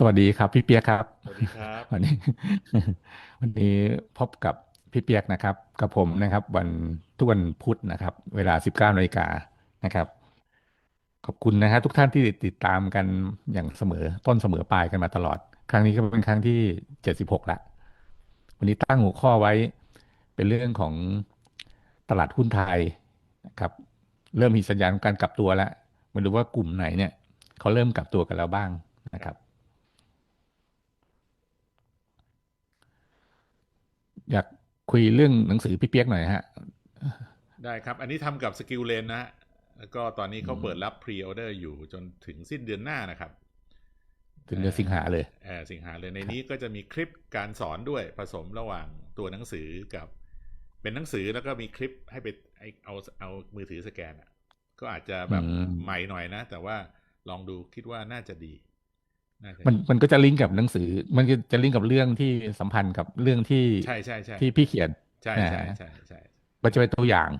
สวัสดีครับพี่เปียกครับ สวัสดีครับวันนี้ วันนี้พบกับพี่เปียกนะครับ กับผมนะครับ วันทุกวันพุธนะครับ เวลาสิบเก้านาฬิกานะครับ ขอบคุณนะฮะทุกท่านที่ติดตามกันอย่างเสมอต้นเสมอปลายกันมาตลอด ครั้งนี้ก็เป็นครั้งที่เจ็ดสิบหกละวันนี้ตั้งหัวข้อไว้เป็นเรื่องของตลาดหุ้นไทยนะครับ เริ่มมีสัญญาณการกลับตัวแล้วไม่รู้ว่ากลุ่มไหนเนี่ยเขาเริ่มกลับตัวกันแล้วบ้างนะครับ อยากคุยเรื่องหนังสือพี่เปียกหน่อยฮะ ได้ครับ อันนี้ทำกับสกิลเลนนะฮะแล้วก็ตอนนี้เขาเปิดรับพรีออเดอร์อยู่จนถึงสิ้นเดือนหน้านะครับ ถึงเดือนสิงหาเลยเออสิงหาเลยในนี้ก็จะมีคลิปการสอนด้วยผสมระหว่างตัวหนังสือกับ เป็นหนังสือแล้วก็มีคลิปให้ไปเอาเอามือถือสแกนอะ ก็อาจจะแบบใหม่หน่อยนะ แต่ว่าลองดูคิดว่าน่าจะดี มันมันก็จะลิงก์กับหนังสือ มันก็จะลิงก์กับเรื่องที่สัมพันธ์กับเรื่องที่ใช่ใช่ใช่ที่พี่เขียนใช่ใช่ใช่ใช่มันจะเป็นตัวอย่าง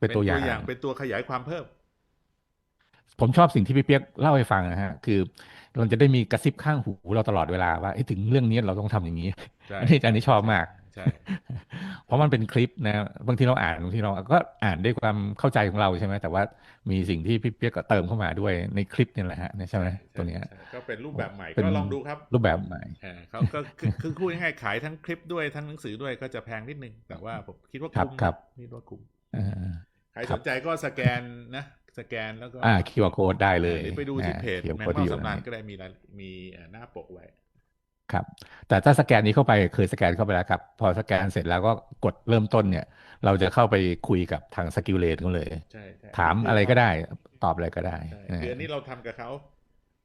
เป็นตัวอย่าง เป็นตัวขยายความเพิ่ม ผมชอบสิ่งที่พี่เปียกเล่าให้ฟังนะฮะ คือเราจะได้มีกระซิบข้างหูเราตลอดเวลาว่าถึงเรื่องนี้เราต้องทำอย่างนี้อันนี้อันนี้ชอบมาก ใช่เพราะมันเป็นคลิปนะบางทีเราอ่านบางทีเราก็อ่านด้วยความเข้าใจของเราใช่ไหมแต่ว่ามีสิ่งที่พี่เปียกก็เติมเข้ามาด้วยในคลิปนี่แหละฮะใช่ไหมตัวนี้ก็เป็นรูปแบบใหม่ก็ลองดูครับ รูปแบบใหม่เขาก็คือคู่ง่ายขายทั้งคลิปด้วยทั้งหนังสือด้วยก็จะแพงนิดนึง แต่ว่าผมคิดว่าคุ้มครับนี่ว่าคุ้มใครสนใจก็สแกนนะสแกนแล้วก็อ่าคิวอาร์โค้ดได้เลย ไปดูที่เพจแมงเม่าสำนานก็ได้มีมีหน้าปกไว้ ครับ แต่ถ้าสแกนนี้เข้าไปเคยสแกนเข้าไปแล้วครับ พอสแกนเสร็จแล้วก็กดเริ่มต้นเนี่ย เราจะเข้าไปคุยกับทางสกิลเลนกันเลยถามอะไรก็ได้ ตอบอะไรก็ได้เดือนนี้เราทำกับเขา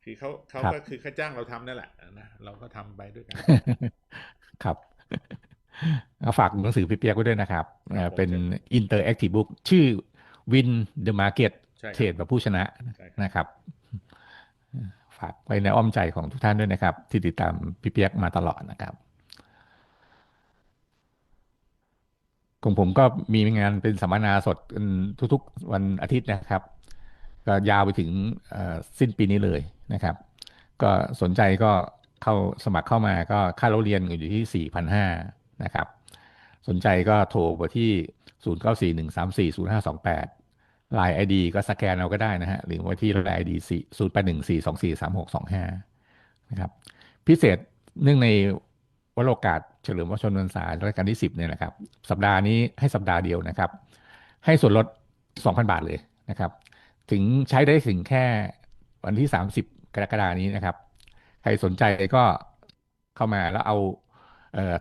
คือเขาเขาก็คือค่าจ้างเราทำนั่นแหละนะเราก็ทำไปด้วยกันครับฝากหนังสือพี่เปียกไว้ด้วยนะครับ เป็น Interactive Book ชื่อ Win the Market เทรดแบบผู้ชนะนะครับ ฝากไว้ในอ้อมใจของทุกท่านด้วยนะครับ ที่ติดตามพี่เปียกมาตลอดนะครับของผมก็มีงานเป็นสัมมนาสดทุกๆวันอาทิตย์นะครับ ก็ยาวไปถึงสิ้นปีนี้เลยนะครับ ก็สนใจก็เข้าสมัครเข้ามาก็ค่าเราเรียนอยู่ที่ 4,500นะครับ สนใจก็โทรไปที่ 0941340528 ลน์ไอดีก็สแกนเราก็ได้นะฮะ หรือว่าที่ลน์ไอดีสี่ศูนย์แปดหนึ่งสี่สองสี่สามหกสองห้านะครับ พิเศษเนื่องในวโรกาสเฉลิมพระชนมพรรษารัชกาลที่สิบเนี่ยนะครับ สัปดาห์นี้ให้สัปดาห์เดียวนะครับ ให้ส่วนลดสองพันบาทเลยนะครับ ถึงใช้ได้ถึงแค่วันที่สามสิบกรกฎานี้นะครับ ใครสนใจก็เข้ามาแล้วเอา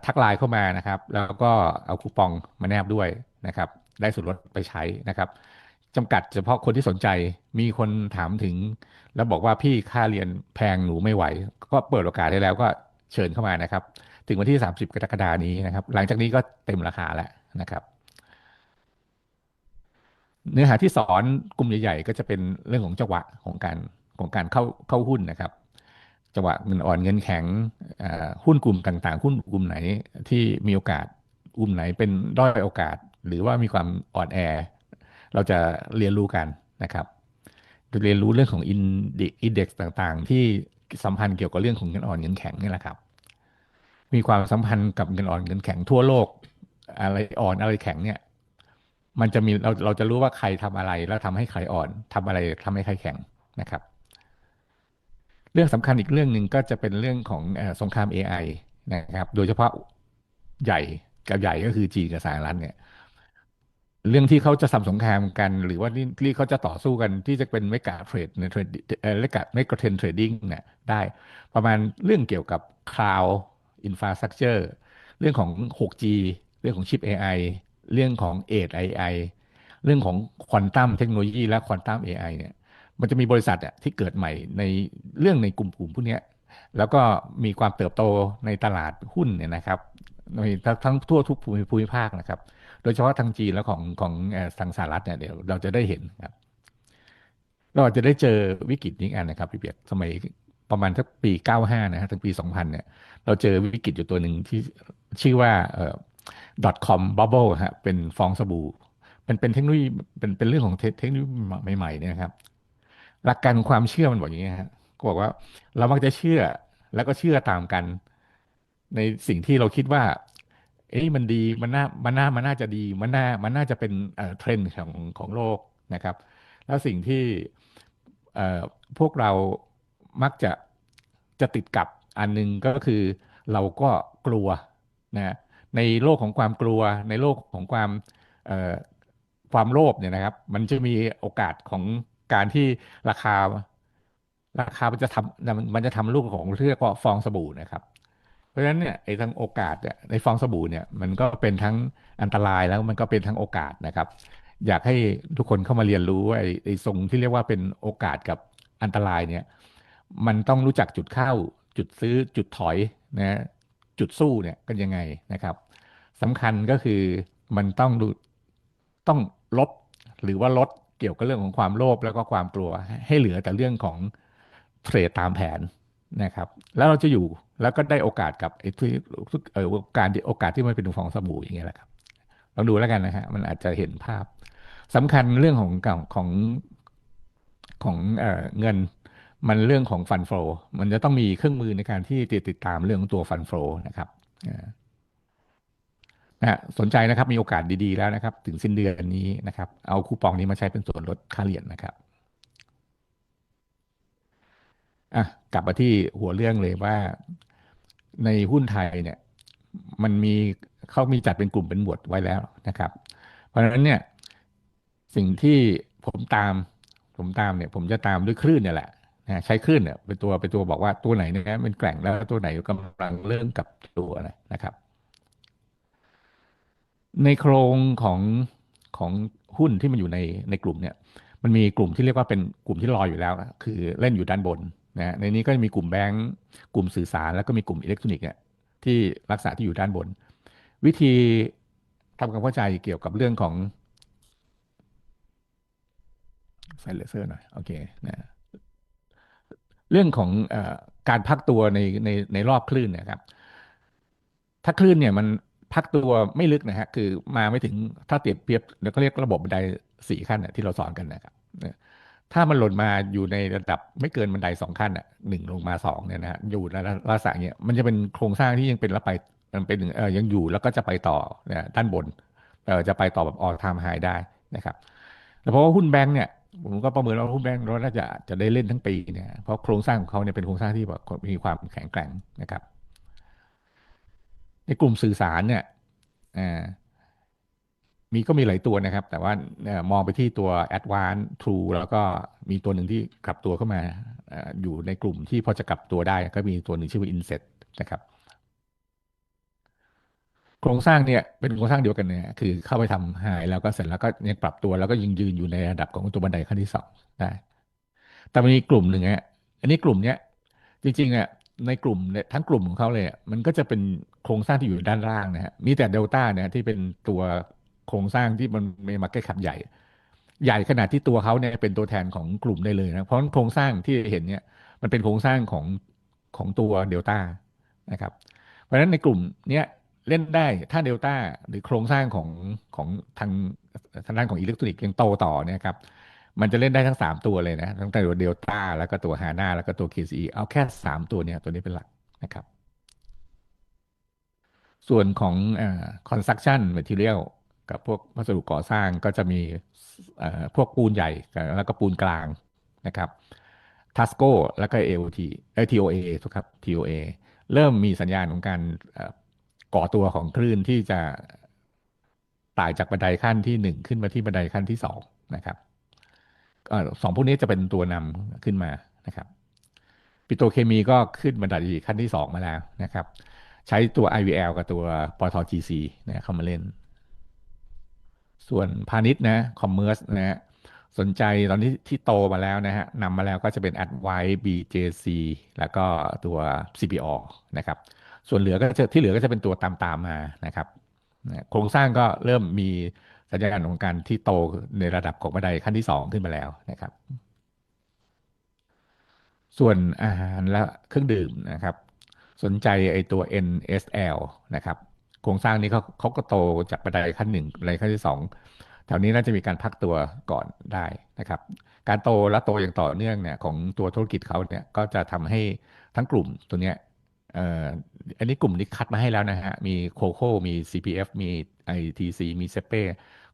ทักไลน์เข้ามานะครับ แล้วก็เอาคูปองมาแนบด้วยนะครับ ได้ส่วนลดไปใช้นะครับ จำกัดเฉพาะคนที่สนใจ มีคนถามถึง แล้วบอกว่าพี่ค่าเรียนแพงหนูไม่ไหว ก็เปิดโอกาสได้แล้วก็เชิญเข้ามานะครับ ถึงวันที่ 30 กรกฎานี้นะครับ หลังจากนี้ก็เต็มราคาแล้วนะครับ เนื้อหาที่สอนกลุ่มใหญ่ๆ ก็จะเป็นเรื่องของจังหวะของการของการเข้าเข้าหุ้นนะครับ จังหวะเงินอ่อนเงินแข็งหุ้นกลุ่มต่างๆ หุ้นกลุ่มไหนที่มีโอกาสกลุ่มไหนเป็นด้อยโอกาส หรือว่ามีความอ่อนแอ เราจะเรียนรู้กันนะครับเรียนรู้เรื่องของอินดิเด็กซ์ต่างๆ ที่สัมพันธ์เกี่ยวกับเรื่องของเงินอ่อนเงินแข็งนี่แหละครับ มีความสัมพันธ์กับเงินอ่อนเงินแข็งทั่วโลก อะไรอ่อนอะไรแข็งเนี่ย มันจะมีเราเราจะรู้ว่าใครทำอะไรแล้วทำให้ใครอ่อนทำอะไรทำให้ใครแข็งนะครับ เรื่องสำคัญอีกเรื่องหนึ่งก็จะเป็นเรื่องของสงคราม AI นะครับ โดยเฉพาะใหญ่กับใหญ่ก็คือจีนกับสหรัฐเนี่ย เรื่องที่เขาจะทำสงครามกัน หรือว่าที่เขาจะต่อสู้กันที่จะเป็นเมกะเทรดในเทรดเอ่อเมกะเมกะเทรนเทรดดิ้งเนี่ยได้ประมาณเรื่องเกี่ยวกับคลาวด์อินฟราสตรักเจอร์เรื่องของ 6G เรื่องของชิป AI เรื่องของ Edge AI เรื่องของควอนตัมเทคโนโลยีและควอนตัม AI เนี่ยมันจะมีบริษัทอะที่เกิดใหม่ในเรื่องในกลุ่มกลุ่มพวกนี้แล้วก็มีความเติบโตในตลาดหุ้นเนี่ยนะครับในทั้งทั่วทุกภูมิภาคนะครับ โดยเฉพาะทางจีนและของของทางสหรัฐเนี่ยเดี๋ยวเราจะได้เห็นครับ เราจะได้เจอวิกฤตนี้อันนะครับพี่เปียกสมัยประมาณสักปี 95 นะฮะถึงปี 2000 เนี่ย เราเจอวิกฤตอยู่ตัวหนึ่งที่ชื่อว่าเอ่อ .com bubble ฮะเป็นฟองสบู่เป็นเป็นเทคโนโลยีเป็นเป็นเรื่องของเทคโนโลยีใหม่ๆเนี่ยครับ หลักการของความเชื่อมันบอกอย่างนี้ฮะก็บอกว่าเรามักจะเชื่อแล้วก็เชื่อตามกัน ในสิ่งที่เราคิดว่า เอ้ยมันดีมันน่ามันน่ามันน่าจะดีมันน่ามันน่าจะเป็นเทรนด์ของของโลกนะครับ แล้วสิ่งที่พวกเรามักจะจะติดกับอันหนึงก็คือเราก็กลัวนะในโลกของความกลัว ในโลกของความความโลภเนี่ยนะครับ มันจะมีโอกาสของการที่ราคา ราคามันจะทำมันจะทำลูกของเรียกว่าฟองสบู่นะครับ ราะฉะนั้นเนี่ยไอ้ทั้งโอกาสเนี่ยในฟองสบู่เนี่ยมันก็เป็นทั้งอันตรายแล้วมันก็เป็นทั้งโอกาสนะครับ อยากให้ทุกคนเข้ามาเรียนรู้ไอ้ไอ้ทรงที่เรียกว่าเป็นโอกาสกับอันตรายเนี่ยมันต้องรู้จักจุดเข้า จุดซื้อจุดถอยนะจุดสู้เนี่ยกันยังไงนะครับสำคัญก็คือมันต้องดูต้องลดหรือว่าลดเกี่ยวกับเรื่องของความโลภแล้วก็ความกลัว ให้เหลือแต่เรื่องของเทรดตามแผน นะครับ แล้วเราจะอยู่แล้วก็ได้โอกาสกับไอ้ที่เออการโอกาสที่มันเป็นฟองสบู่อย่างเงี้ยแหละครับลองดูแล้วกันนะฮะมันอาจจะเห็นภาพสำคัญเรื่องของของของเออเงินมันเรื่องของฟันโฟมันจะต้องมีเครื่องมือในการที่ติดติดตามเรื่องของตัวฟันโฟนะครับนะฮะสนใจนะครับมีโอกาสดีๆแล้วนะครับ ถึงสิ้นเดือนนี้นะครับ เอาคูปองนี้มาใช้เป็นส่วนลดค่าเหรียญนะครับ อะกลับมาที่หัวเรื่องเลยว่าในหุ้นไทยเนี่ย มันมีเขามีจัดเป็นกลุ่มเป็นหมวดไว้แล้วนะครับ เพราะฉะนั้นเนี่ย สิ่งที่ผมตาม ผมตามเนี่ย ผมจะตามด้วยคลื่นเนี่ยแหละนะใช้คลื่นเนี่ยเป็นตัวเป็นตัวบอกว่าตัวไหนเนี่ยเป็นแกร่งแล้วตัวไหนกำลังเริ่มกับตัวนะครับ ในโครงของของหุ้นที่มันอยู่ในในกลุ่มเนี่ย มันมีกลุ่มที่เรียกว่าเป็นกลุ่มที่ลอยอยู่แล้ว คือเล่นอยู่ด้านบน นะในนี้ก็จะมีกลุ่มแบงก์กลุ่มสื่อสารแล้วก็มีกลุ่มอิเล็กทรอนิกส์เนี่ยที่รักษาที่อยู่ด้านบน วิธีทำความเข้าใจเกี่ยวกับเรื่องของใส่เลเซอร์หน่อยโอเคนะเรื่องของอการพักตัวในในในรอบคลื่นนี่ยครับ ถ้าคลื่นเนี่ยมันพักตัวไม่ลึกนะฮะคือมาไม่ถึงถ้าเปรียบเทียบแล้วก็เรียกระบบบันไดสี่ขั้นที่เราสอนกันนะครับ ถ้ามันหล่นมาอยู่ในระดับไม่เกินบันไดสองขั้นอะหนึ่งลงมาสองเนี่ยนะฮะอยู่ในลักษณะเนี้ยมันจะเป็นโครงสร้างที่ยังเป็นแล้วไปมันเป็นเออยังอยู่แล้วก็จะไปต่อเนี่ยด้านบนเออจะไปต่อแบบออทามไฮได้นะครับแต่เพราะว่าหุ้นแบงค์เนี่ยผมก็ประเมินว่าหุ้นแบงค์เราน่าจะจะได้เล่นทั้งปีเนี่ยเพราะโครงสร้างของเขาเนี่ยเป็นโครงสร้างที่แบบมีความแข็งแกร่งนะครับ ในกลุ่มสื่อสารเนี่ย มีก็มีหลายตัวนะครับ แต่ว่ามองไปที่ตัว a d v a n c e True แล้วก็มีตัวหนึ่งที่กลับตัวเข้ามาอยู่ในกลุ่มที่พอจะกลับตัวได้ ก็มีตัวหนึ่งชื่อว่า Inset นะครับ โครงสร้างเนี่ยเป็นโครงสร้างเดียวกันเนี่ยคือเข้าไปทำหายแล้วก็เสร็จแล้วก็ยังปรับตัวแล้วก็ยังยืนอยู่ในระดับของตัวบันไดขั้นที่สองได้แต่มีกลุ่มหนึ่งอะอันนี้กลุ่มเนี้ยจริงๆอะในกลุ่มเนี่ยทั้งกลุ่มของเขาเลยมันก็จะเป็นโครงสร้างที่อยู่ด้านล่างนะฮะมีแต่เดลต้าเนี่ยที่เป็นตัว โครงสร้างที่มันมีมาร์เก็ตแคปใหญ่ ใหญ่ขนาดที่ตัวเขาเนี่ยเป็นตัวแทนของกลุ่มได้เลยนะเพราะโครงสร้างที่เห็นเนี่ยมันเป็นโครงสร้างของของตัวเดลต้านะครับ เพราะฉะนั้นในกลุ่มเนี้ยเล่นได้ถ้าเดลต้าหรือโครงสร้างของของทางทางด้านของอิเล็กทรอนิกส์ยังโตต่อเนี่ยครับมันจะเล่นได้ทั้งสามตัวเลยนะ ทั้งตัวเดลต้าแล้วก็ตัวฮาน่าแล้วก็ตัว KCE เอาแค่สามตัวเนี่ยตัวนี้เป็นหลักนะครับ ส่วนของอ construction material กับพวกวัสดุก่อสร้างก็จะมีพวกปูนใหญ่แล้วก็ปูนกลางนะครับทัสโก้แล้วก็ AOT เอ TOA ทุกครับ TOA เริ่มมีสัญญาณของการก่อตัวของคลื่นที่จะไต่จากบันไดขั้นที่หนึ่งขึ้นมาที่บันไดขั้นที่สองนะครับสองพวกนี้จะเป็นตัวนำขึ้นมานะครับปิโตเคมีก็ขึ้นบันไดขั้นที่สองมาแล้วนะครับ ใช้ตัว IVL กับตัวปต GC นะเข้ามาเล่น ส่วนพาณิชย์นะคอมเมอร์สนะฮะสนใจตอนนี้ที่โตมาแล้วนะฮะนำมาแล้วก็จะเป็น a d v i ์ BJC แล้วก็ตัว CPO นะครับ ส่วนเหลือก็จะที่เหลือก็จะเป็นตัวตามตามมานะครับโครงสร้างก็เริ่มมีสัญญาณของการที่โตในระดับของบันไดขั้นที่สองขึ้นมาแล้วนะครับ ส่วนอาหารและเครื่องดื่มนะครับ สนใจไอตัว NSL นะครับ โครงสร้างนี้เขาเขาก็โตจากบันไดขั้นหนึ่งบันไดขั้นที่สองแถวนี้น่าจะมีการพักตัวก่อนได้นะครับ การโตและโตอย่างต่อเนื่องเนี่ยของตัวธุรกิจเขาเนี่ยก็จะทำให้ทั้งกลุ่มตัวเนี้ยอันนี้กลุ่มนี้คัดมาให้แล้วนะฮะ มีโคโค่มี CPF มี ITC มีเซเป้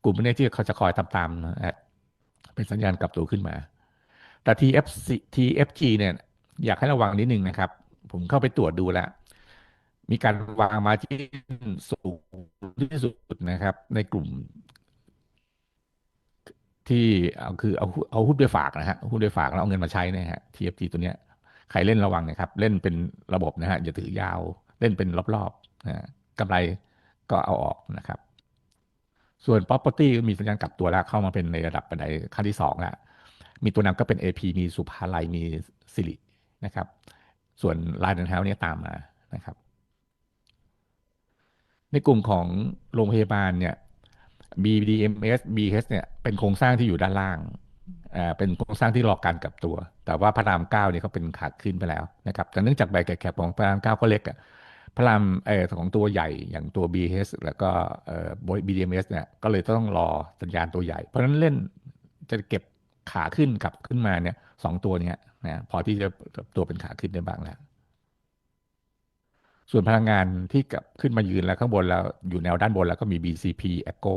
กลุ่มนี้ที่เขาจะคอยตามๆเป็นสัญญาณกลับตัวขึ้นมา แต่ TFC TFG เนี่ยอยากให้ระวังนิดนึงนะครับ ผมเข้าไปตรวจดูแล้ว มีการวางมาที่สูงที่สุดนะครับ ในกลุ่ม ที่เอาคือเอาเอาหุ้นไปฝากนะฮะหุ้นไปฝากแล้วเอาเงินมาใช้นะฮะ TFG ตัวเนี้ยใครเล่นระวังนะครับ เล่นเป็นระบบนะฮะอย่าถือยาวเล่นเป็นรอบๆนะกำไรก็เอาออกนะครับ ส่วน property มีสัญญาณกลับตัวแล้วเข้ามาเป็นในระดับบันไดขั้นที่สองแล้วมีตัวนำก็เป็น AP มีสุภาลัยมีสิรินะครับ ส่วนลายเดนเฮาเนี่ยตามมานะครับ ในกลุ่มของโรงพยาบาลเนี่ย BDMS BH เนี่ยเป็นโครงสร้างที่อยู่ด้านล่างอ่าเป็นโครงสร้างที่รอการกลับตัว แต่ว่าพระรามเก้าเนี่ยเขาเป็นขาขึ้นไปแล้วนะครับแต่เนื่องจากใบแกะของพระรามเก้าก็เล็กอะพระรามเออของตัวใหญ่อย่างตัว BH แล้วก็เอ่อ BDMS เนี่ยก็เลยต้องรอสัญญาณตัวใหญ่ เพราะฉะนั้นเล่นจะเก็บขาขึ้นกลับขึ้นมาเนี่ยสองตัวเนี้ยนะพอที่จะตัวเป็นขาขึ้นได้บ้างแล้ว ส่วนพลังงานที่กับขึ้นมายืนแล้วข้างบนแล้วอยู่แนวด้านบนแล้วก็มี BCP Echo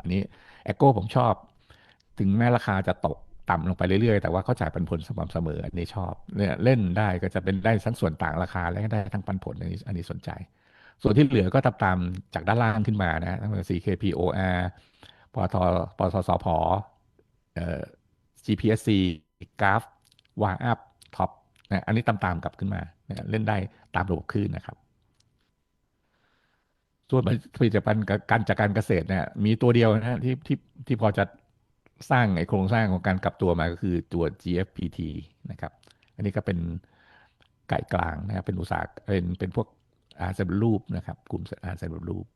อันนี้ Echo ผมชอบ ถึงแม้ราคาจะตกต่ำลงไปเรื่อยๆ แต่ว่าเขาจ่ายปันผลสม่ำเสมอ อันนี้ชอบเนี่ยเล่นได้ก็จะเป็นได้ทั้งส่วนต่างราคาและก็ได้ทั้งปันผลอันนี้อันนี้สนใจ ส่วนที่เหลือก็ตามตามจากด้านล่างขึ้นมานะทั้ง CKPOR ปทปทสพเอ่อ GPSC กราฟวางอัพท็อปนะอันนี้ตามๆกลับขึ้นมาเล่นได้ตามระบบคลื่นนะครับ ส่วนผลิตภัณฑ์การจากการเกษตรเนี่ยมีตัวเดียวนะฮะที่ที่ที่พอจะสร้างไอโครงสร้างของการกลับตัวมาก็คือตัว GFPT นะครับ อันนี้ก็เป็นไก่กลางนะครับเป็นอุตสาหเป็นเป็นพวกอารสำเร็จรูปนะครับ กลุ่มอารสำเร็จรูป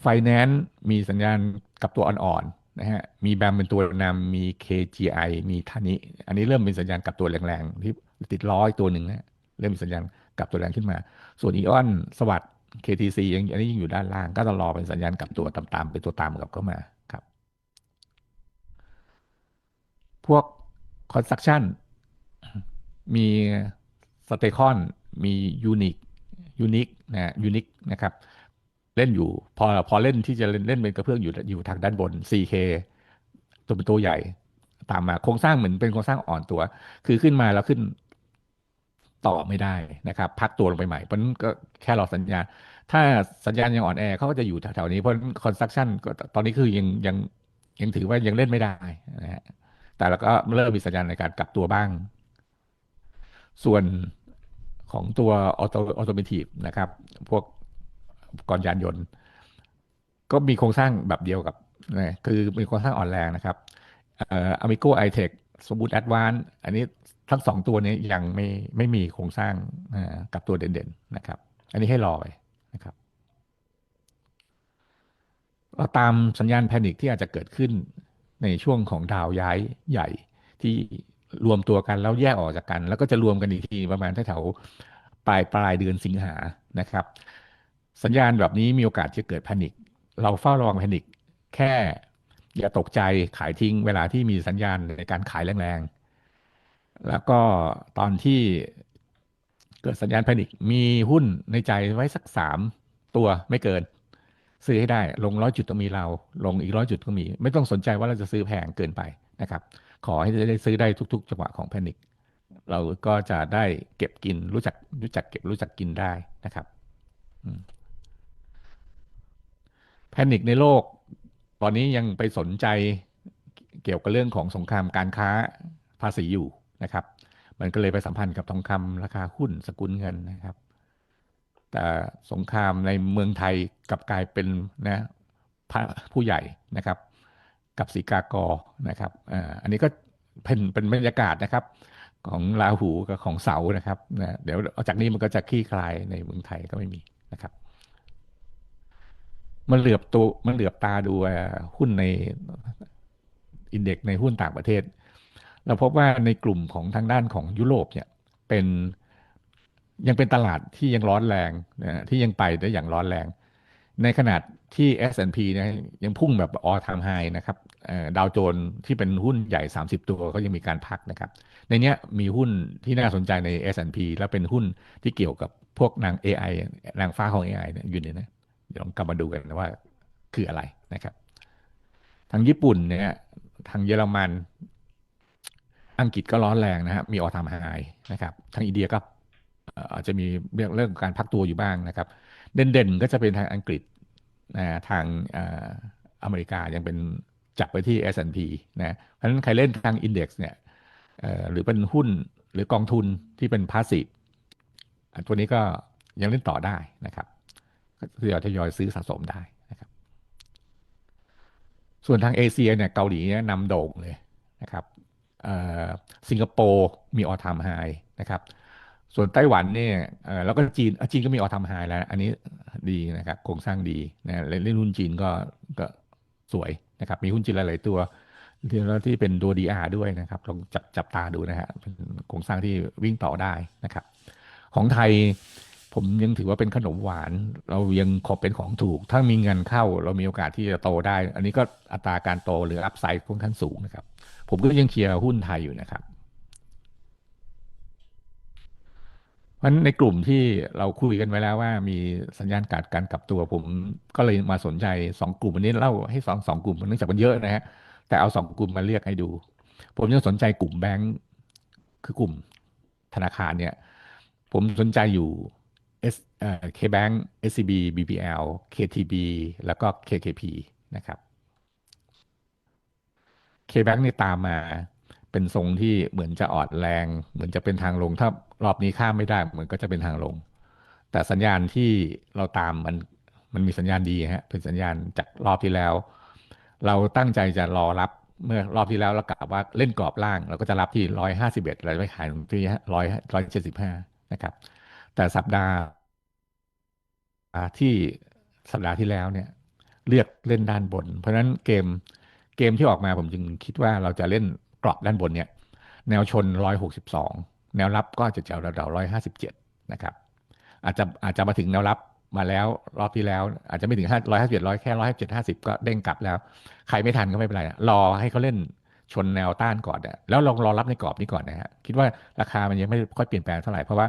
ไฟแนนซ์มีสัญญาณกลับตัวอ่อนๆนะฮะมีแบมเป็นตัวนำมี KGI มีทานิอันนี้เริ่มเป็นสัญญาณกลับตัวแรงๆที่ติดล้ออีกตัวหนึ่งนะเริ่มมีสัญญาณ กลับตัวแรงขึ้นมา ส่วนอีออนสวัสด์ KTC ยังอันนี้ยังอยู่ด้านล่าง ก็ต้องรอเป็นสัญญาณกลับตัวตามๆเป็นตัวตามกลับเข้ามาครับ พวก construction มีสเตคอนมียูนิคยูนิคนะยูนิคนะครับ เล่นอยู่พอพอเล่นที่จะเล่นเล่นเป็นกระเพื่อมอยู่อยู่ทางด้านบน 4K ตัวเป็นตัวใหญ่ ตามมาโครงสร้างเหมือนเป็นโครงสร้างอ่อนตัว คือขึ้นมาแล้วขึ้น ต่อไม่ได้นะครับ พักตัวลงไปใหม่เพราะนั้นก็แค่รอสัญญาณ ถ้าสัญญาณยังอ่อนแอเขาก็จะอยู่แถวๆนี้เพราะคอนสตรักชั่นก็ตอนนี้คือยังยังยังถือว่ายังเล่นไม่ได้นะฮะแต่แล้วก็เริ่มมีสัญญาณในการกลับตัวบ้าง ส่วนของตัวออโตออโตเมทีฟนะครับ พวกกรยานยนต์ ก็มีโครงสร้างแบบเดียวกับนะคือมีโครงสร้างอ่อนแรงนะครับเอ่ออเมโกไอเทคสมบูรณ์แอดวานอันนี้ ทั้งสองตัวนี้ยังไม่ไม่มีโครงสร้างกับตัวเด่นๆนะครับ อันนี้ให้รอไปนะครับเราตามสัญญาณแพนิคที่อาจจะเกิดขึ้นในช่วงของดาวย้ายใหญ่ที่รวมตัวกันแล้วแยกออกจากกัน แล้วก็จะรวมกันอีกทีประมาณแถวปลายปลายเดือนสิงหานะครับ สัญญาณแบบนี้มีโอกาสจะเกิดแพนิคเราเฝ้าระวังแพนิคแค่อย่าตกใจขายทิ้งเวลาที่มีสัญญาณในการขายแรงๆ แล้วก็ตอนที่เกิดสัญญาณแพนิคมีหุ้นในใจไว้สักสามตัวไม่เกิน ซื้อให้ได้ลงร้อยจุดต้องมีเรา ลงอีกร้อยจุดก็มี ไม่ต้องสนใจว่าเราจะซื้อแพงเกินไปนะครับ ขอให้ได้ซื้อได้ทุก ๆ จังหวะของแพนิคเราก็จะได้เก็บกินรู้จักรู้จักเก็บรู้จักกินได้นะครับแพนิคในโลก ตอนนี้ยังไปสนใจเกี่ยวกับเรื่องของสงครามการค้าภาษีอยู่ นะครับ มันก็เลยไปสัมพันธ์กับทองคำราคาหุ้นสกุลเงินนะครับ แต่สงครามในเมืองไทยกลับกลายเป็นนะผู้ใหญ่นะครับ กับสีกากอนะครับอันนี้ก็เป็นเป็นบรรยากาศนะครับ ของราหูกับของเสานะครับนะเดี๋ยวจากนี้มันก็จะคลี่คลายในเมืองไทยก็ไม่มีนะครับมันเหลือบตัวมันเหลือบตาดูหุ้นในอินเด็กในหุ้นต่างประเทศ เราพบว่าในกลุ่มของทางด้านของยุโรปเนี่ยเป็นยังเป็นตลาดที่ยังร้อนแรงนะที่ยังไปได้อย่างร้อนแรง ในขนาดที่ S&P นะยังพุ่งแบบ all time high นะครับดาวโจนที่เป็นหุ้นใหญ่ 30 ตัวก็ยังมีการพักนะครับ ในนี้มีหุ้นที่น่าสนใจใน S&P แล้วเป็นหุ้นที่เกี่ยวกับพวกนาง AI นางฟ้าของ AI เนี่ยอยู่ในนั้นเดี๋ยวลองกลับมาดูกันว่าคืออะไรนะครับ ทางญี่ปุ่นเนี่ยทางเยอรมัน อังกฤษก็ร้อนแรงนะครับมีออทามไฮนะครับทางอินเดียก็อาจจะมีเรื่องเรื่องการพักตัวอยู่บ้างนะครับ เด่นๆก็จะเป็นทางอังกฤษนะทางอเมริกายังเป็นจับไปที่ S&P นะเพราะฉะนั้นใครเล่นทางอินเด็กซ์เนี่ยหรือเป็นหุ้นหรือกองทุนที่เป็นพาสซีฟตัวนี้ก็ยังเล่นต่อได้นะครับทยอยทยอยซื้อสะสมได้นะครับ ส่วนทางเอเชียเนี่ยเกาหลีเนี่ยนำโด่งเลยนะครับ สิงคโปร์มีออทามไฮนะครับ ส่วนไต้หวันเนี่ยแล้วก็จีนจีนก็มีออทามไฮแล้ว อันนี้ดีนะครับโครงสร้างดีนะเล่นหุ้นจีนก็ก็สวยนะครับ มีหุ้นจีนหลายๆตัวที่แล้วที่เป็นตัว DR ด้วยนะครับลองจับจับตาดูนะฮะเป็นโครงสร้างที่วิ่งต่อได้นะครับ ของไทยผมยังถือว่าเป็นขนมหวาน เรายังขอบเป็นของถูก ถ้ามีเงินเข้า เรามีโอกาสที่จะโตได้ อันนี้ก็อัตราการโตหรืออัพไซด์ค่อนข้างสูงนะครับ ผมก็ยังเชียร์หุ้นไทยอยู่นะครับเพราะในกลุ่มที่เราคุยกันไว้แล้วว่ามีสัญญาณการการกลับตัวผมก็เลยมาสนใจสองกลุ่มวันนี้เล่าให้สองสองกลุ่มเนื่องจากมันเยอะนะฮะแต่เอาสองกลุ่มมาเรียกให้ดู ผมยังสนใจกลุ่มแบงค์คือกลุ่มธนาคารเนี่ย ผมสนใจอยู่ S เอ่อ KBank SCB BPL KTB แล้วก็ KKP นะครับ KBank นี่ตามมาเป็นทรงที่เหมือนจะอ่อนแรง เหมือนจะเป็นทางลง ถ้ารอบนี้ข้ามไม่ได้เหมือนก็จะเป็นทางลง แต่สัญญาณที่เราตามมันมันมีสัญญาณดีฮะเป็นสัญญาณจากรอบที่แล้ว เราตั้งใจจะรอรับเมื่อรอบที่แล้วเรากะว่าเล่นกรอบล่าง เราก็จะรับที่ร้อยห้าสิบเอ็ดเราไปขายที่ร้อยร้อยเจ็ดสิบห้านะครับ แต่สัปดาห์ที่สัปดาห์ที่แล้วเนี่ย เลือกเล่นด้านบน เพราะฉะนั้นเกม เกมที่ออกมาผมจึงคิดว่าเราจะเล่นกรอบด้านบนเนี่ย แนวชน 162 แนวรับก็จะเจาเดา157 นะครับ อาจจะอาจจะมาถึงแนวรับมาแล้วรอบที่แล้ว อาจจะไม่ถึง5 157 100แค่157 50ก็เด้งกลับแล้ว ใครไม่ทันก็ไม่เป็นไรรอให้เขาเล่นชนแนวต้านก่อนแล้วลองรอรับในกรอบนี้ก่อนนะฮะคิดว่าราคามันยังไม่ค่อยเปลี่ยนแปลงเท่าไหร่เพราะว่า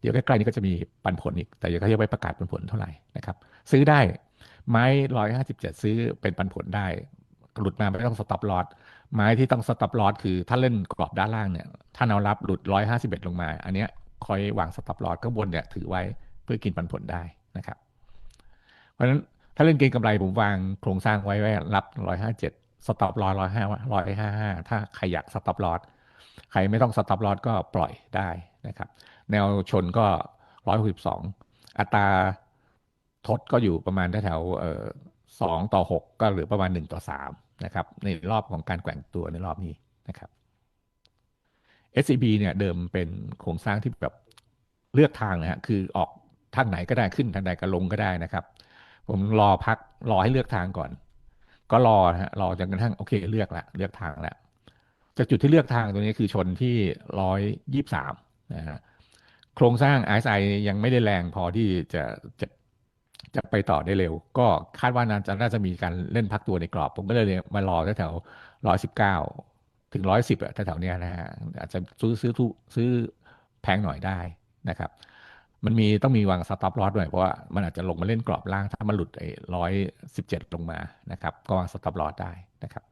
เดี๋ยวใกล้ๆนี้ก็จะมีปันผลอีก แต่ยังเขายังไม่ประกาศปันผลเท่าไหร่นะครับ ซื้อได้ไม้ร้อยห้าสิบเจ็ดซื้อเป็นปันผลได้ หลุดมาไม่ต้องสต็อปลอสไม้ที่ต้องสต็อปลอสคือถ้าเล่นกรอบด้านล่างเนี่ยถ้าแนวรับหลุดร้อยห้าสิบเอ็ดลงมา อันเนี้ยคอยวางสต็อปลอสข้างบนเนี่ยถือไว้เพื่อกินปันผลได้นะครับ เพราะฉะนั้นถ้าเล่นเก็งกำไรผมวางโครงสร้างไว้ไว้รับร้อยห้าเจ็ดสต็อปลอสร้อยห้าร้อยห้าห้าถ้าใครอยากสต็อปลอสใครไม่ต้องสต็อปลอสก็ปล่อยได้นะครับ แนวชนก็ร้อยหกสิบสองอัตราทดก็อยู่ประมาณแถวเอ่อสองต่อหกก็หลือประมาณหนึ่งต่อสาม นะครับ ในรอบของการแกว่งตัวในรอบนี้นะครับ SCB เนี่ยเดิมเป็นโครงสร้างที่แบบเลือกทางนะฮะคือออกทางไหนก็ได้ขึ้นทางใดก็ลงก็ได้นะครับ ผมรอพักรอให้เลือกทางก่อน ก็รอฮะรอจนกระทั่งโอเคเลือกละเลือกทางล้วจากจุดที่เลือกทางตัวนี้คือชนที่ร้อยยี่สามนะฮะโครงสร้าง RSI ยังไม่ได้แรงพอที่จะจะ จะไปต่อได้เร็ว ก็คาดว่าน่าจะน่าจะมีการเล่นพักตัวในกรอบ ผมก็เลยมารอแถวร้อยสิบเก้าถึงร้อยสิบอะแถวๆนี้นะฮะอาจจะซื้อซื้อทุซื้อแพงหน่อยได้นะครับ มันมีต้องมีวางสต็อปลอสด้วยเพราะว่ามันอาจจะลงมาเล่นกรอบล่างถ้ามันหลุดไอ้ร้อยสิบเจ็ดลงมานะครับ ก็วางสต็อปลอสได้นะครับ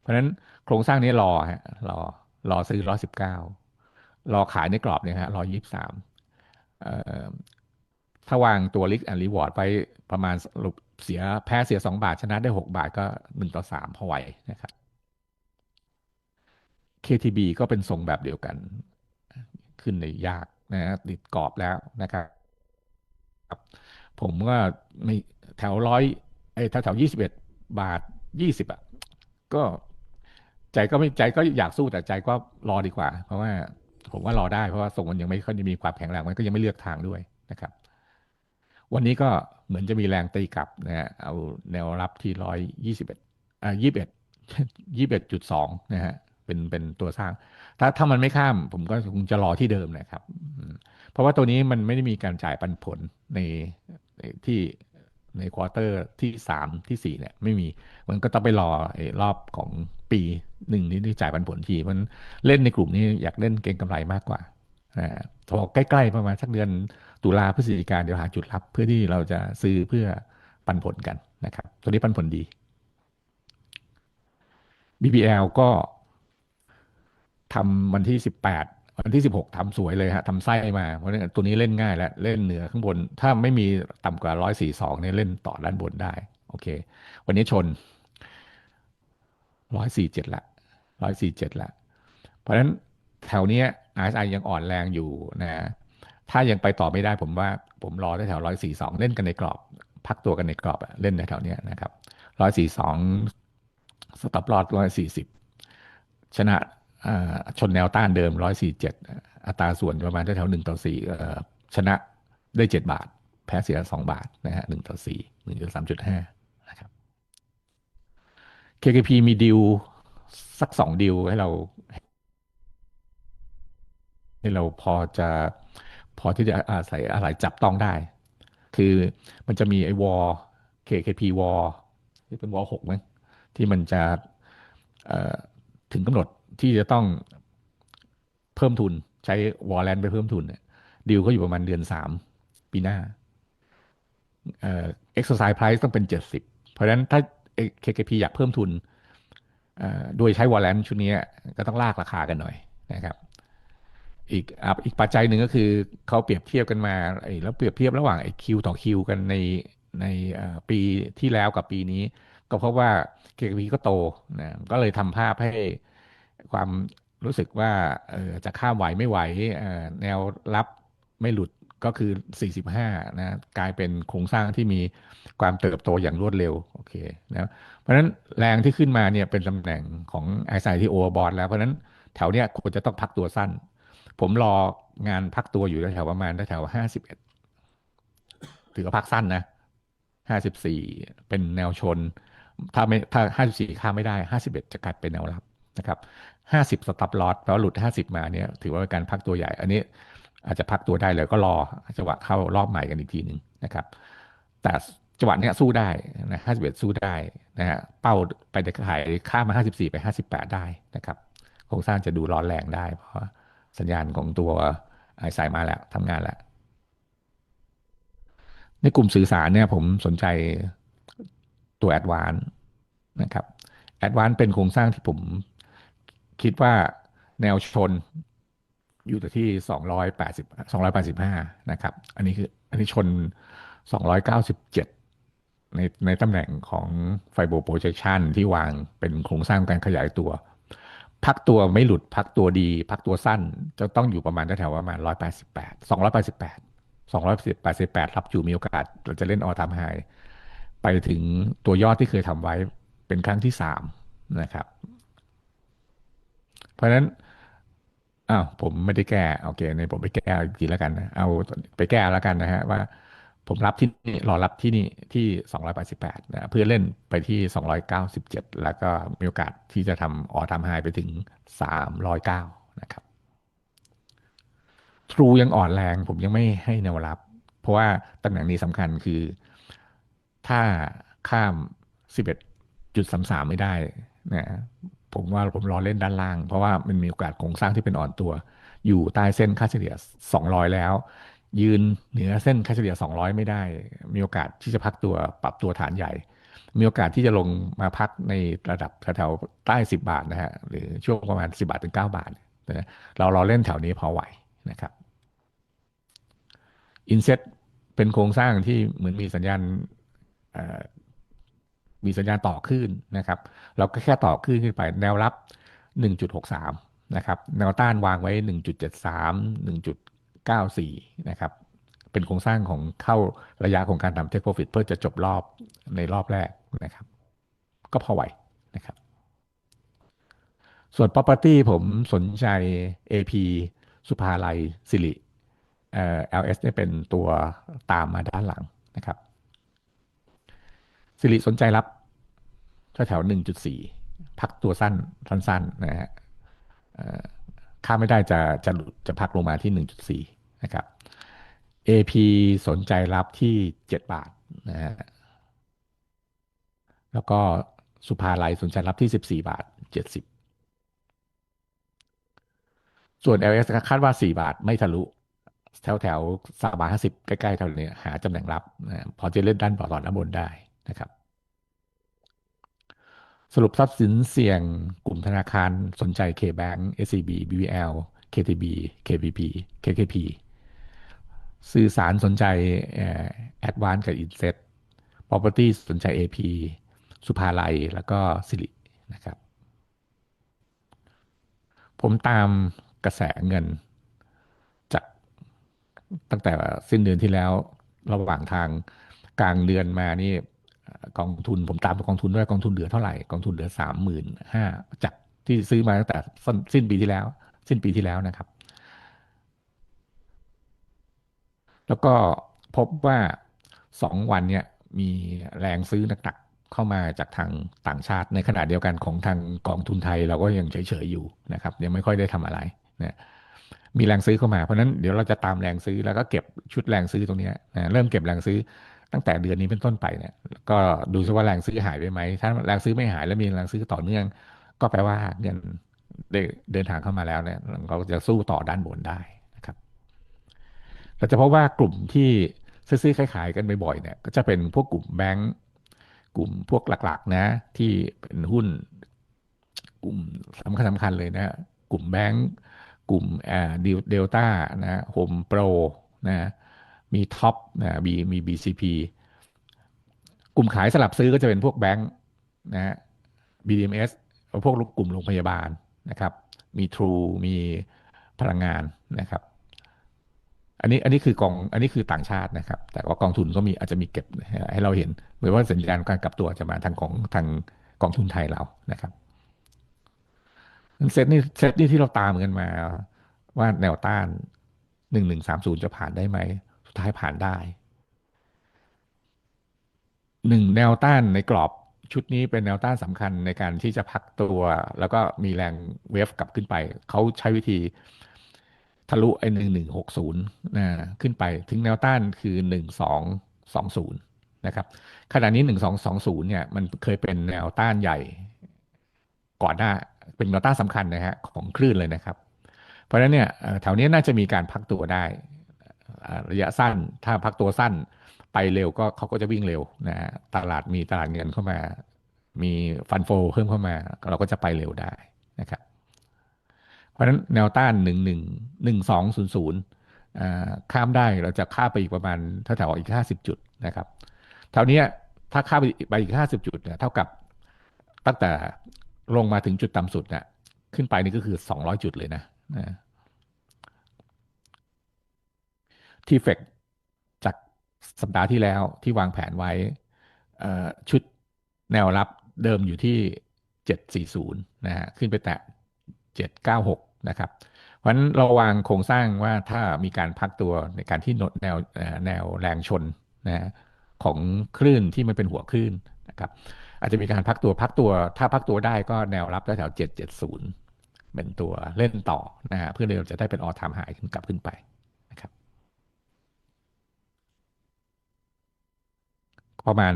เพราะฉะนั้นโครงสร้างนี้รอฮะรอรอซื้อร้อยสิบเก้ารอขายในกรอบเนี่ยฮะร้อยยี่สิบสาม ถ้าวางตัวลิกแอนด์รีวอร์ดไปประมาณเสียแพ้เสียสองบาทชนะได้หกบาทก็หนึ่งต่อสามพอไหวนะครับ KTB ก็เป็นทรงแบบเดียวกัน ขึ้นในยากนะติดกรอบแล้วนะครับผมก็ไม่แถวร้อยไอ้แถวแถวยี่สิบเอ็ดบาทยี่สิบอะก็ใจก็ไม่ใจก็อยากสู้แต่ใจก็รอดีกว่า เพราะว่าผมว่ารอได้เพราะว่าทรงมันยังไม่ค่อยมีความแข็งแรงมันก็ยังไม่เลือกทางด้วยนะครับ วันนี้ก็เหมือนจะมีแรงตีกลับนะฮะเอาแนวรับที่ร้อยยี่สิบเอ็ดอ่ายี่สิบเอ็ดยี่สิบเอ็ดจุดสองนะฮะเป็นเป็นตัวสร้าง ถ้าถ้ามันไม่ข้ามผมก็คงจะรอที่เดิมนะครับ เพราะว่าตัวนี้มันไม่ได้มีการจ่ายปันผลในที่ในควอเตอร์ที่สามที่สี่เนี่ยไม่มีมันก็ต้องไปรอรอบของปีหนึ่งนี้ที่จ่ายปันผลทีมันเล่นในกลุ่มนี้อยากเล่นเก็งกำไรมากกว่า พอใกล้ๆประมาณสักเดือนตุลาพฤศจิกาเดี๋ยวหาจุดรับ เพื่อที่เราจะซื้อเพื่อปันผลกันนะครับตัวนี้ปันผลดี BBL ก็ทำวันที่สิบแปดวันที่สิบหกทำสวยเลยฮะทำไส้มาเพราะฉะนั้นตัวนี้เล่นง่ายแล้วเล่นเหนือข้างบน ถ้าไม่มีต่ำกว่าร้อยสี่สองเนี่ยเล่นต่อด้านบนได้ โอเค วันนี้ชนร้อยสี่เจ็ดละร้อยสี่เจ็ดละเพราะฉะนั้น แถวเนี้ย RSI ยังอ่อนแรงอยู่นะถ้ายังไปต่อไม่ได้ผมว่าผมรอได้แถวร้อยสี่สองเล่นกันในกรอบ พักตัวกันในกรอบอะเล่นในแถวเนี้ยนะครับร้อยสี่สองสต็อปลอดร้อยสี่สิบชนะชนแนวต้านเดิมร้อยสี่เจ็ดอัตราส่วนประมาณแถวหนึ่งต่อสี่ชนะได้เจ็ดบาท แพ้เสียสองบาทนะฮะหนึ่งต่อสี่หนึ่งจุดสามจุดห้านะครับ KKP มีดิวสักสองดิวให้เรา ให้เราพอจะพอที่จะอาศัยอะไรจับต้องได้ คือมันจะมีไอ้วอ KKP วอที่เป็นวอลหกมั้งที่มันจะถึงกำหนดที่จะต้องเพิ่มทุนใช้วอลแลนไปเพิ่มทุนเนี่ยดิวก็อยู่ประมาณเดือนสามปีหน้าเอ่อ exercise price ต้องเป็นเจ็ดสิบเพราะฉะนั้นถ้า KKP อยากเพิ่มทุนโดยใช้วอลเลนชุดนี้ก็ต้องลากราคากันหน่อยนะครับ อีกอีกปัจจัยหนึ่งก็คือเขาเปรียบเทียบกันมาไอ้แล้วเปรียบเทียบระหว่างไอ้คิวต่อคิวกันในในปีที่แล้วกับปีนี้ ก็เพราะว่า KKP ก็โตนะก็เลยทำภาพให้ความรู้สึกว่าจะข้ามไหวไม่ไหวแนวรับไม่หลุดก็คือ 45 นะกลายเป็นโครงสร้างที่มีความเติบโตอย่างรวดเร็วโอเคนะเพราะฉะนั้นแรงที่ขึ้นมาเนี่ยเป็นตำแหน่งของไอไซที่โอเวอร์บอทแล้ว เพราะฉะนั้นแถวเนี้ยควรจะต้องพักตัวสั้น ผมรองานพักตัวอยู่แถวประมาณแถวห้าสิบเอ็ดถือว่าพักสั้นนะห้าสิบสี่เป็นแนวชน ถ้าไม่ถ้าห้าสิบสี่ข้ามไม่ได้ห้าสิบเอ็ดจะกลายเป็นแนวรับนะครับห้าสิบสต็อปลอสแปลว่าหลุดห้าสิบมาเนี่ยถือว่าเป็นการพักตัวใหญ่ อันนี้อาจจะพักตัวได้เลยก็รอจังหวะเข้ารอบใหม่กันอีกทีหนึ่งนะครับ แต่จังหวะเนี้ยสู้ได้นะห้าสิบเอ็ดสู้ได้นะฮะเป้าไปได้ขายข้ามมาห้าสิบสี่ไปห้าสิบแปดได้นะครับโครงสร้างจะดูร้อนแรงได้เพราะ สัญญาณของตัวไอสายมาแล้วทำงานแล้ว ในกลุ่มสื่อสารเนี่ยผมสนใจตัว a d v a n c e นะครับ a d v a n c e เป็นโครงสร้างที่ผมคิดว่าแนวชนอยู่ที่280 285นะครับ อันนี้คืออันนี้ชน297ในในตำแหน่งของไฟโบโปรเจคชันที่วางเป็นโครงสร้างการขยายตัว พักตัวไม่หลุดพักตัวดี พักตัวสั้น จะต้องอยู่ประมาณแถวๆประมาณ188 288 288รับอยู่มีโอกาสเราจะเล่นออทามไฮไปถึงตัวยอดที่เคยทำไว้เป็นครั้งที่3นะครับ เพราะฉะนั้นอ้าวผมไม่ได้แก้โอเคในผมไปแก้อีกทีแล้วกันนะเอาไปแก้แล้วกันนะฮะว่า ผมรับที่นี่รอรับที่นี่ที่288นะเพื่อเล่นไปที่297แล้วก็มีโอกาสที่จะทำออทำไฮไปถึง309นะครับทรูยังอ่อนแรง ผมยังไม่ให้แนวรับ เพราะว่าตำแหน่งนี้สำคัญคือ ถ้าข้าม11.33ไม่ได้นะผมว่าผมรอเล่นด้านล่าง เพราะว่ามันมีโอกาสโครงสร้างที่เป็นอ่อนตัว อยู่ใต้เส้นค่าเฉลี่ย 200 แล้ว ยืนเหนือเส้นค่าเฉลี่ย 200 ไม่ได้ มีโอกาสที่จะพักตัวปรับตัวฐานใหญ่ มีโอกาสที่จะลงมาพักในระดับแถวๆใต้ 10 บาทนะฮะหรือช่วงประมาณ 10 บาทถึง 9 บาทนะเราเราเล่นแถวนี้พอไหวนะครับอินเซ็ตเป็นโครงสร้างที่เหมือนมีสัญญาณมีสัญญาณต่อขึ้นนะครับ เราก็แค่ต่อขึ้นขึ้นไปแนวรับ 1.63 นะครับ แนวต้านวางไว้ 1.73 9.4 นะครับ เป็นโครงสร้างของเข้าระยะของการทำ take profit เพื่อจะจบรอบในรอบแรกนะครับ ก็พอไหวนะครับ ส่วน property ผมสนใจ AP สุภาลัยสิริ LS เนี่ยเป็นตัวตามมาด้านหลังนะครับสิริสนใจรับแถวหนึ่งจุดสี่พักตัวสั้นสั้นๆนะฮะค่าไม่ได้จะจะจะพักลงมาที่หนึ่งจุดสี่ นะครับ AP สนใจรับที่เจ็ดบาทนะฮะแล้วก็สุภาลัยสนใจรับที่14บาท70ส่วน LS คาดว่า4บาทไม่ทะลุ แถวแถวสามบาทห้าสิบใกล้ๆแถวนี้หาตำแหน่งรับนะพอจะเล่นด้านต่อต่อด้านบนได้นะครับ สรุปทรัพย์สินเสี่ยงกลุ่มธนาคารสนใจ KBank SCB BBL KTB KPP KKP สื่อสารสนใจแอดวานกับ Inset Property สนใจ AP สุภาลัยแล้วก็สิรินะครับ ผมตามกระแสเงิน จากตั้งแต่สิ้นเดือนที่แล้ว ระหว่างทางกลางเดือนมานี่กองทุนผมตามกองทุนด้วยกองทุนเหลือเท่าไหร่กองทุนเหลือสามหมื่นห้าจากที่ซื้อมาตั้งแต่สิ้นปีที่แล้ว สิ้นปีที่แล้วนะครับ แล้วก็พบว่าสองวันเนี่ยมีแรงซื้อหนักๆเข้ามาจากทางต่างชาติในขณะเดียวกันของทางกองทุนไทยเราก็ยังเฉยๆอยู่นะครับยังไม่ค่อยได้ทำอะไรนะมีแรงซื้อเข้ามาเพราะฉะนั้นเดี๋ยวเราจะตามแรงซื้อแล้วก็เก็บชุดแรงซื้อตรงนี้นะเริ่มเก็บแรงซื้อตั้งแต่เดือนนี้เป็นต้นไปเนี่ยก็ดูซิว่าแรงซื้อหายไปไหมถ้าแรงซื้อไม่หายแล้วมีแรงซื้อต่อเนื่อง ก็แปลว่าเงินเดินทางเข้ามาแล้วเนี่ยเราจะสู้ต่อด้านบนได้ เราจะพบว่ากลุ่มที่ซื้อๆขายๆกันบ่อยๆเนี่ยก็จะเป็นพวกกลุ่มแบงก์กลุ่มพวกหลักๆ นะ ที่เป็นหุ้น กลุ่มสำคัญสำคัญเลยนะ กลุ่มแบงก์กลุ่มอ่าเดลต้านะโฮมโปรนะมีท็อปนะมีมี BCP กลุ่มขายสลับซื้อก็จะเป็นพวกแบงก์นะ BDMs พวกกลุ่มโรงพยาบาลนะครับ มี True มีพลังงานนะครับ อันนี้อันนี้คือกองอันนี้คือต่างชาตินะครับ แต่ว่ากองทุนก็มีอาจจะมีเก็บให้เราเห็นหรือว่าสัญญาณการกลับตัวจะมาทางของทางกองทุนไทยเรานะครับเซตนี่เซตนี่ที่เราตามกันมาว่าแนวต้านหนึ่งหนึ่งสามศูนย์จะผ่านได้ไหม สุดท้ายผ่านได้หนึ่งแนวต้านในกรอบชุดนี้เป็นแนวต้านสำคัญในการที่จะพักตัว แล้วก็มีแรงเวฟกลับขึ้นไป เขาใช้วิธี ทะลุไอ้หนึ่งหนึ่งหกศูนย์นะขึ้นไปถึงแนวต้านคือหนึ่งสองสองศูนย์นะครับขณะนี้หนึ่งสองสองศูนย์เนี่ยมันเคยเป็นแนวต้านใหญ่ ก่อนหน้าเป็นแนวต้านสำคัญนะฮะของคลื่นเลยนะครับ เพราะฉะนั้นเนี่ยแถวนี้น่าจะมีการพักตัวได้ ระยะสั้นถ้าพักตัวสั้นไปเร็วก็เขาก็จะวิ่งเร็วนะฮะตลาดมีตลาดเงินเข้ามา มีฟันโฟเพิ่มเข้ามา เราก็จะไปเร็วได้ เพราะฉะนั้นแนวต้านหนึ่งหนึ่งหนึ่งสองศูนย์ศูนย์ข้ามได้เราจะข้ามไปอีกประมาณถ้าแถวอีกห้าสิบจุดนะครับแถวเนี้ยถ้าข้ามไปอีกห้าสิบจุดเนี่ยเท่ากับตั้งแต่ลงมาถึงจุดต่ำสุดเนี่ยขึ้นไปนี่ก็คือสองร้อยจุดเลยนะนะที่เฟกจากสัปดาห์ที่แล้วที่วางแผนไว้ชุดแนวรับเดิมอยู่ที่ 740 นะฮะ ขึ้นไปแตะ 796 นะครับ เพราะฉะนั้นเราวางโครงสร้างว่าถ้ามีการพักตัวในการที่แนวเอ่อแนวแรงชนนะของคลื่นที่มันเป็นหัวคลื่นนะครับ อาจจะมีการพักตัวพักตัว ถ้าพักตัวได้ก็แนวรับแถวๆ770 เป็นตัวเล่นต่อนะฮะเพื่อเราจะได้เป็นออทามหายขึ้นกลับขึ้นไปนะครับ ประมาณ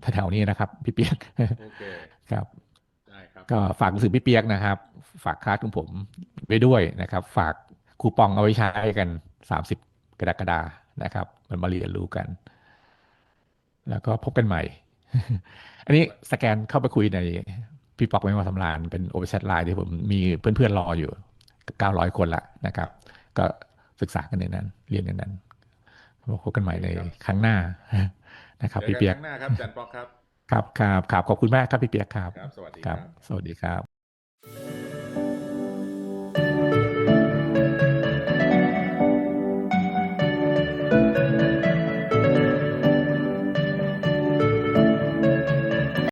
แถวๆนี้นะครับ พี่เปียกโอเคครับได้ครับ ก็ฝากหนังสือพี่เปียกนะครับ ฝากคาร์ดของผมไว้ด้วยนะครับ ฝากคูปองเอาไว้ใช้กัน 30 กรกฎานะครับ มันมาเรียนรู้กัน แล้วก็พบกันใหม่ อันนี้สแกนเข้าไปคุยในพี่ปอกไม่มาทำลานเป็นโอเปอเรชั่นไลน์ที่ผมมีเพื่อนๆรออยู่900คนละนะครับ ก็ศึกษากันในนั้น เรียนในนั้นพบกันใหม่ในครั้งหน้านะครับเจอพี่กันเปียคกรั้งหน้าครับอาจันป๊อกครับ ครับครับครับขอบคุณมากครับพี่เปียกครับครับ สวัสดีคครัรับบสวัสดีครับ